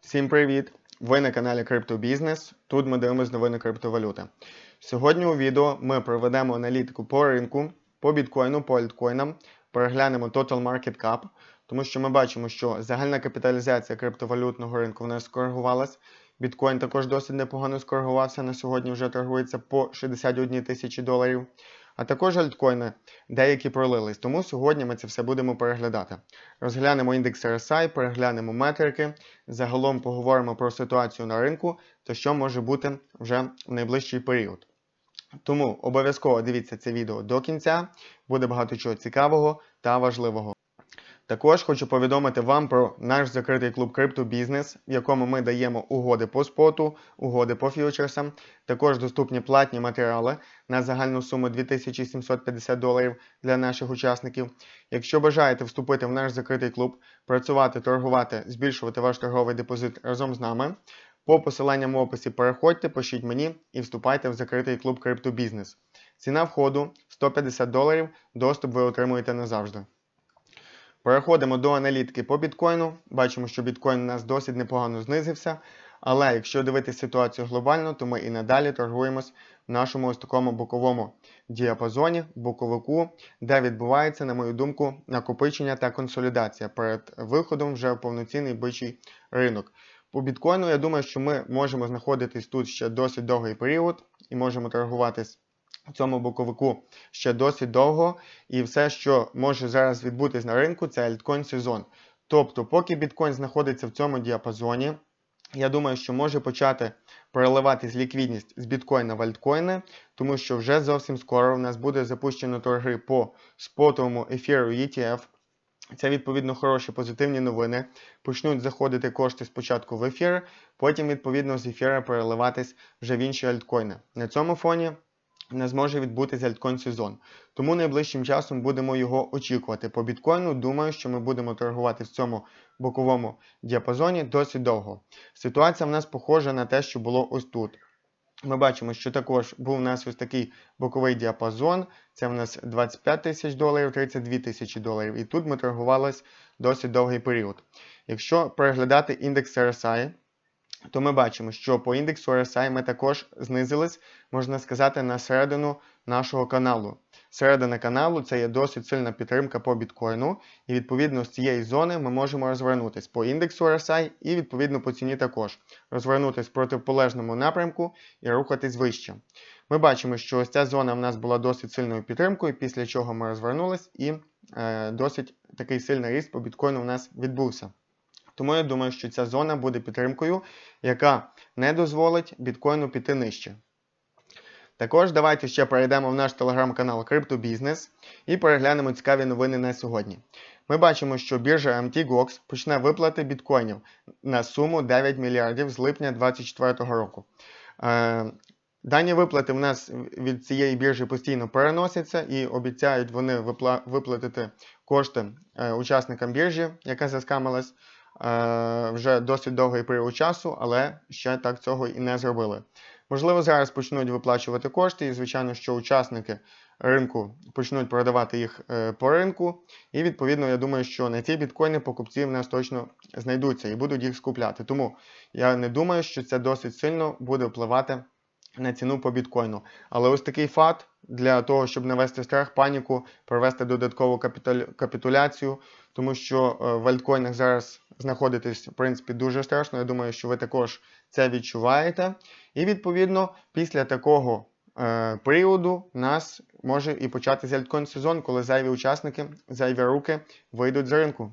Всім привіт! Ви на каналі Криптобізнес. Тут ми дивимося новини криптовалюти. Сьогодні у відео ми проведемо аналітику по ринку, по біткоїну, по альткоїнам, переглянемо Total Market Cap, тому що ми бачимо, що загальна капіталізація криптовалютного ринку в нас скоригувалась. Біткоін також досить непогано скоригувався. На сьогодні вже торгується по 61 тисячі доларів. А також альткоїни деякі пролились. Тому сьогодні ми це все будемо переглядати. Розглянемо індекс RSI, переглянемо метрики, загалом поговоримо про ситуацію на ринку та що може бути вже в найближчий період. Тому обов'язково дивіться це відео до кінця, буде багато чого цікавого та важливого. Також хочу повідомити вам про наш закритий клуб криптобізнес, в якому ми даємо угоди по споту, угоди по фьючерсам. Також доступні платні матеріали на загальну суму 2750 доларів для наших учасників. Якщо бажаєте вступити в наш закритий клуб, працювати, торгувати, збільшувати ваш торговий депозит разом з нами. По посиланням в описі переходьте, пишіть мені і вступайте в закритий клуб криптобізнес. Ціна входу 150 доларів, доступ ви отримуєте назавжди. Переходимо до аналітики по біткоїну. Бачимо, що біткоін у нас досить непогано знизився. Але якщо дивитися ситуацію глобально, то ми і надалі торгуємось в нашому ось такому боковому діапазоні, боковику, де відбувається, на мою думку, накопичення та консолідація перед виходом вже в повноцінний бичий ринок. По біткоїну, я думаю, що ми можемо знаходитись тут ще досить довгий період і можемо торгуватись цьому боковику ще досить довго. І все, що може зараз відбутись на ринку, це альткоін сезон. Тобто, поки біткоін знаходиться в цьому діапазоні, я думаю, що може почати переливатись ліквідність з біткоїна в альткоїни, тому що вже зовсім скоро у нас буде запущено торги по спотовому ефіру ETF. Це відповідно хороші позитивні новини. Почнуть заходити кошти спочатку в ефір, потім, відповідно, з ефіра переливатись вже в інші альткоїни. На цьому фоні не зможе відбутися альткоін сезон. Тому найближчим часом будемо його очікувати. По біткоїну думаю, що ми будемо торгувати в цьому боковому діапазоні досить довго. Ситуація в нас похожа на те, що було ось тут. Ми бачимо, що також був у нас ось такий боковий діапазон. Це в нас 25 тисяч доларів, 32 тисячі доларів. І тут ми торгувалися досить довгий період. Якщо переглядати індекс RSI, то ми бачимо, що по індексу RSI ми також знизились, можна сказати, на середину нашого каналу. Середина каналу це є досить сильна підтримка по біткоїну, і відповідно з цієї зони ми можемо розвернутися по індексу RSI і відповідно по ціні також розвернутися в протиполежному напрямку і рухатись вище. Ми бачимо, що ось ця зона в нас була досить сильною підтримкою, після чого ми розвернулись і е, досить такий сильний ріст по біткоїну у нас відбувся. Тому я думаю, що ця зона буде підтримкою, яка не дозволить біткоїну піти нижче. Також давайте ще перейдемо в наш телеграм-канал Криптобізнес і переглянемо цікаві новини на сьогодні. Ми бачимо, що біржа MTGOX почне виплати біткоїнів на суму 9 мільярдів з липня 2024 року. Е, Дані виплати в нас від цієї біржі постійно переносяться і обіцяють вони виплатити кошти е, учасникам біржі, яка заскамилась вже досить довгий період часу, але ще так цього і не зробили. Можливо, зараз почнуть виплачувати кошти, і, звичайно, що учасники ринку почнуть продавати їх е, по ринку. І, відповідно, я думаю, що на ці біткоїни покупці в нас точно знайдуться і будуть їх скупляти. Тому я не думаю, що це досить сильно буде впливати на ціну по біткоїну. Але ось такий факт для того, щоб навести страх, паніку, провести додаткову капітуляцію, тому що е, в альткоїнах зараз знаходитись, в принципі, дуже страшно. Я думаю, що ви також це відчуваєте. І відповідно, після такого е, періоду нас може і початися альткоін сезон, коли зайві учасники, зайві руки вийдуть з ринку.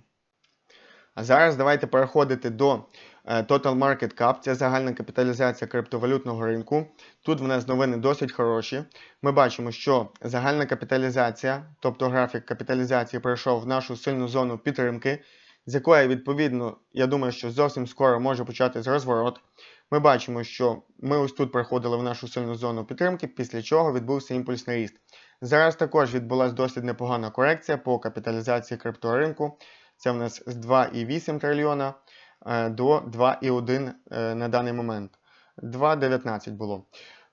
А зараз давайте переходити до е, Total Market Cap, це загальна капіталізація криптовалютного ринку. Тут в нас новини досить хороші. Ми бачимо, що загальна капіталізація, тобто графік капіталізації, пройшов в нашу сильну зону підтримки, з якої, відповідно, я думаю, що зовсім скоро може початись розворот. Ми бачимо, що ми ось тут приходили в нашу сильну зону підтримки, після чого відбувся імпульсний ріст. Зараз також відбулася досить непогана корекція по капіталізації крипторинку. Це в нас з 2,8 трильйона е, до 2,1 е, на даний момент. 2,19 було.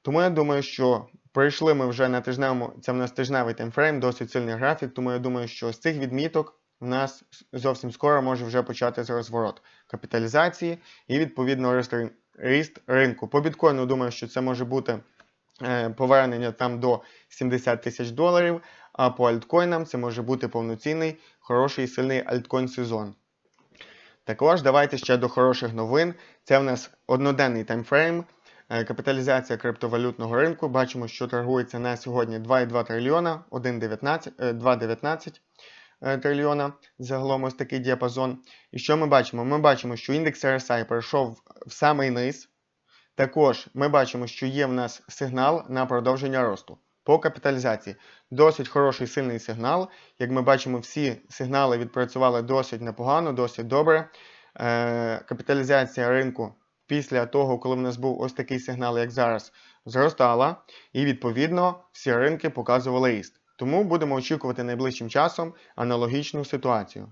Тому я думаю, що прийшли ми вже на тижневому, це в нас тижневий таймфрейм, досить сильний графік, тому я думаю, що з цих відміток в нас зовсім скоро може вже початися розворот. капіталізації і відповідно ріст, ринку. По біткоїну думаю, що це може бути е, повернення там до 70 тисяч доларів, а по альткоїнам це може бути повноцінний, хороший і сильний альткоін сезон. Також давайте ще до хороших новин. Це в нас одноденний таймфрейм. Е, Капіталізація криптовалютного ринку. Бачимо, що торгується на сьогодні 2,2 трильйона, 1,19, е, 2,19 е, трильйона. Загалом ось такий діапазон. І що ми бачимо? Ми бачимо, що індекс RSI перейшов в самий низ. Також ми бачимо, що є в нас сигнал на продовження росту. По капіталізації досить хороший сильний сигнал. Як ми бачимо, всі сигнали відпрацювали досить непогано, досить добре. Е, капіталізація ринку після того, коли в нас був ось такий сигнал, як зараз, зростала, і відповідно всі ринки показували ріст. Тому будемо очікувати найближчим часом аналогічну ситуацію.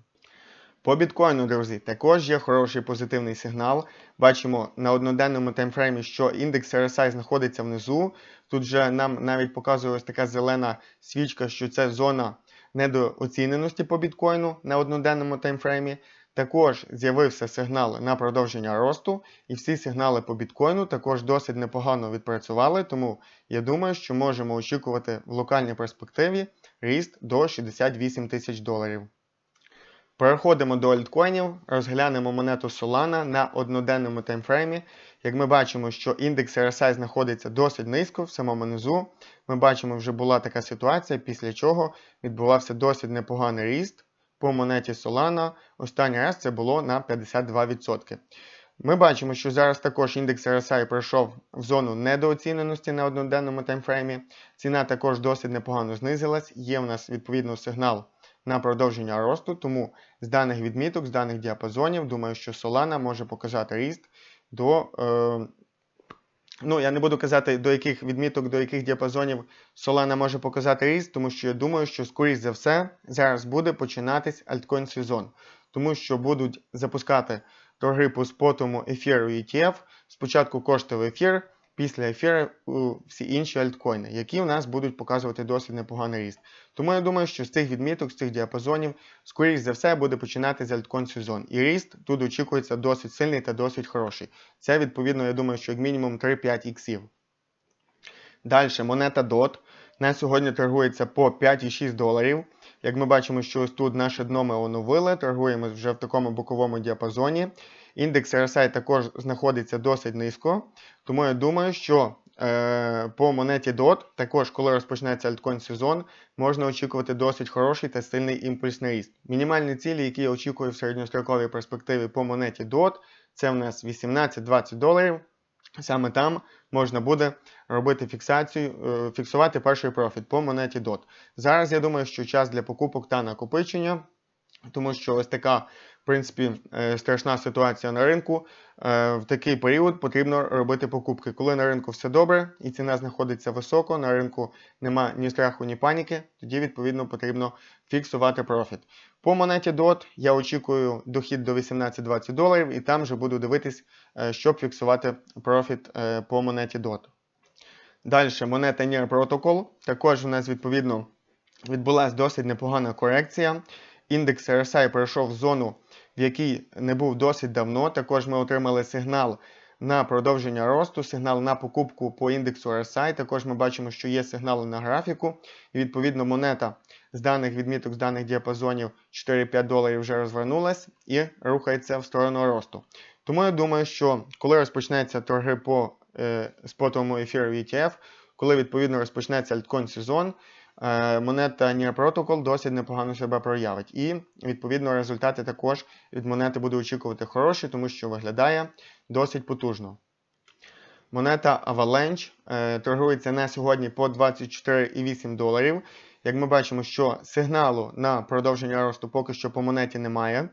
По біткоїну, друзі, також є хороший позитивний сигнал. Бачимо на одноденному таймфреймі, що індекс RSI знаходиться внизу. Тут же нам навіть показує ось така зелена свічка, що це зона недооціненості по біткоїну на одноденному таймфреймі. Також з'явився сигнал на продовження росту, і всі сигнали по біткоїну також досить непогано відпрацювали, тому я думаю, що можемо очікувати в локальній перспективі ріст до 68 тисяч доларів. Переходимо до альткоїнів, розглянемо монету Solana на одноденному таймфреймі. Як ми бачимо, що індекс RSI знаходиться досить низько в самому низу. Ми бачимо, вже була така ситуація, після чого відбувався досить непоганий ріст по монеті Solana. Останній раз це було на 52%. Ми бачимо, що зараз також індекс RSI пройшов в зону недооціненості на одноденному таймфреймі. Ціна також досить непогано знизилась. Є в нас відповідно сигнал на продовження росту, тому з даних відміток, з даних діапазонів, думаю, що Solana може показати ріст до. Е, ну, я не буду казати, до яких відміток, до яких діапазонів Solana може показати ріст, тому що я думаю, що, скоріш за все, зараз буде починатись альткоін сезон, тому що будуть запускати торги по спотому ефіру ETF. Спочатку коштує ефір, після ефіру всі інші альткоїни, які у нас будуть показувати досить непоганий ріст. Тому я думаю, що з цих відміток, з цих діапазонів, скоріш за все, буде починатися альткоін сезон. І ріст тут очікується досить сильний та досить хороший. Це, відповідно, я думаю, що як мінімум 3-5 іксів. Далі, монета DOT. На сьогодні торгується по 5,6 доларів. Як ми бачимо, що ось тут наше дно ми оновили, торгуємо вже в такому боковому діапазоні. Індекс RSI також знаходиться досить низько. Тому я думаю, що е, по монеті DOT, також коли розпочнеться альткоін сезон, можна очікувати досить хороший та сильний імпульсний ріст. Мінімальні цілі, які я очікую в середньостроковій перспективі по монеті DOT, це в нас 18-20 доларів. Саме там можна буде робити фіксацію, е, фіксувати перший профіт по монеті DOT. Зараз я думаю, що час для покупок та накопичення, тому що ось така, принципі, е, страшна ситуація на ринку. Е, В такий період потрібно робити покупки. Коли на ринку все добре і ціна знаходиться високо, на ринку нема ні страху, ні паніки, тоді відповідно потрібно фіксувати профіт. По монеті DOT я очікую дохід до 18-20 доларів, і там вже буду дивитись, е, щоб фіксувати профіт по монеті DOT. Далі монета NIR Protocol. Також у нас відповідно відбулася досить непогана корекція. Індекс RSI пройшов зону, в якій не був досить давно. Також ми отримали сигнал на продовження росту, сигнал на покупку по індексу RSI. Також ми бачимо, що є сигнали на графіку. І відповідно монета з даних відміток, з даних діапазонів 4-5 доларів вже розвернулась і рухається в сторону росту. Тому я думаю, що коли розпочнеться торги по е, спотовому ефіру ETF, коли відповідно розпочнеться альткоін сезон, монета NIR Protocol досить непогано себе проявить. І відповідно результати також від монети буду очікувати хороші, тому що виглядає досить потужно. Монета Avalanche е, торгується на сьогодні по 24,8 доларів. Як ми бачимо, що сигналу на продовження росту поки що по монеті немає.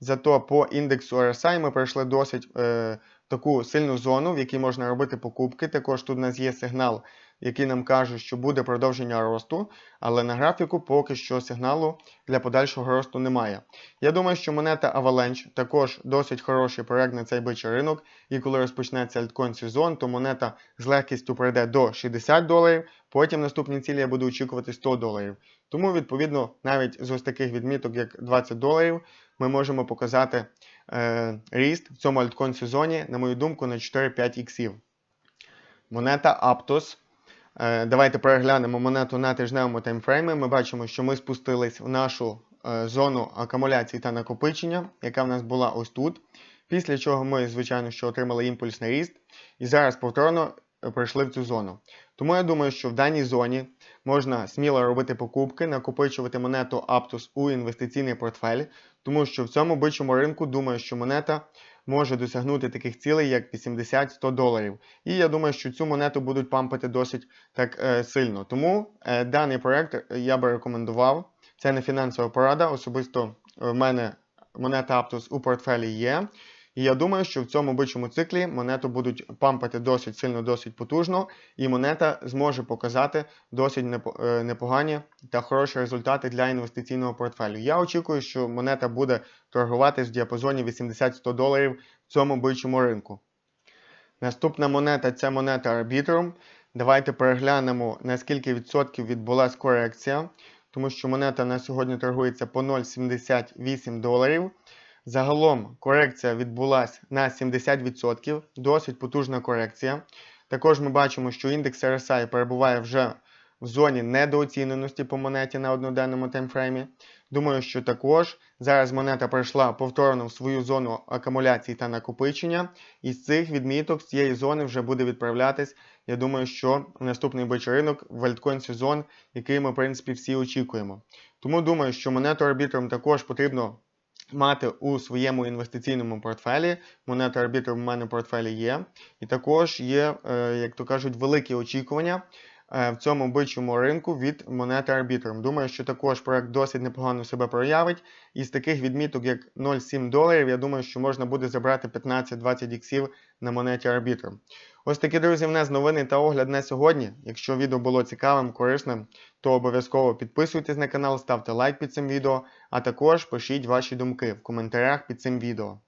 Зато по індексу RSI ми пройшли досить е, таку сильну зону, в якій можна робити покупки. Також тут у нас є сигнал, який нам каже, що буде продовження росту, але на графіку поки що сигналу для подальшого росту немає. Я думаю, що монета Avalanche також досить хороший проект на цей бичий ринок, і коли розпочнеться альткоін сезон, то монета з легкістю пройде до 60 доларів, потім наступні цілі я буду очікувати 100 доларів. Тому, відповідно, навіть з ось таких відміток, як 20 доларів, ми можемо показати е, ріст в цьому альткоін сезоні, на мою думку, на 4-5 іксів. Монета Aptos. Е, Давайте переглянемо монету на тижневому таймфреймі. Ми бачимо, що ми спустились в нашу е, зону акумуляції та накопичення, яка в нас була ось тут. Після чого ми, звичайно, що отримали імпульсний ріст, і зараз повторно е, прийшли в цю зону. Тому я думаю, що в даній зоні можна сміло робити покупки, накопичувати монету Aptos у інвестиційний портфель, тому що в цьому бичому ринку думаю, що монета може досягнути таких цілей, як 80-100 доларів. І я думаю, що цю монету будуть пампити досить так е, сильно. Тому е, даний проект е, я би рекомендував. Це не фінансова порада. Особисто в мене монета Aptos у портфелі є. І я думаю, що в цьому бичому циклі монету будуть пампати досить сильно, досить потужно, і монета зможе показати досить е, непогані та хороші результати для інвестиційного портфелю. Я очікую, що монета буде торгуватись в діапазоні 80-100 доларів в цьому бичому ринку. Наступна монета це монета Arbitrum. Давайте переглянемо, на скільки відсотків відбулася корекція, тому що монета на сьогодні торгується по 0,78 доларів. Загалом корекція відбулася на 70%, досить потужна корекція. Також ми бачимо, що індекс RSI перебуває вже в зоні недооціненості по монеті на одноденному таймфреймі. Думаю, що також зараз монета пройшла повторно в свою зону акумуляції та накопичення, і з цих відміток з цієї зони вже буде відправлятись. Я думаю, що наступний бичий в альткоін сезон, який ми, в принципі, всі очікуємо. Тому думаю, що монету арбітром також потрібно мати у своєму інвестиційному портфелі. Монета арбітр в мене в портфелі є. І також є, е, як то кажуть, великі очікування е, в цьому бичому ринку від монети арбітром. Думаю, що також проект досить непогано себе проявить. І з таких відміток, як 0,7 доларів, я думаю, що можна буде забрати 15-20 іксів на монеті арбітром. Ось такі, друзі, в нас новини та огляд на сьогодні. Якщо відео було цікавим, корисним, то обов'язково підписуйтесь на канал, ставте лайк під цим відео, а також пишіть ваші думки в коментарях під цим відео.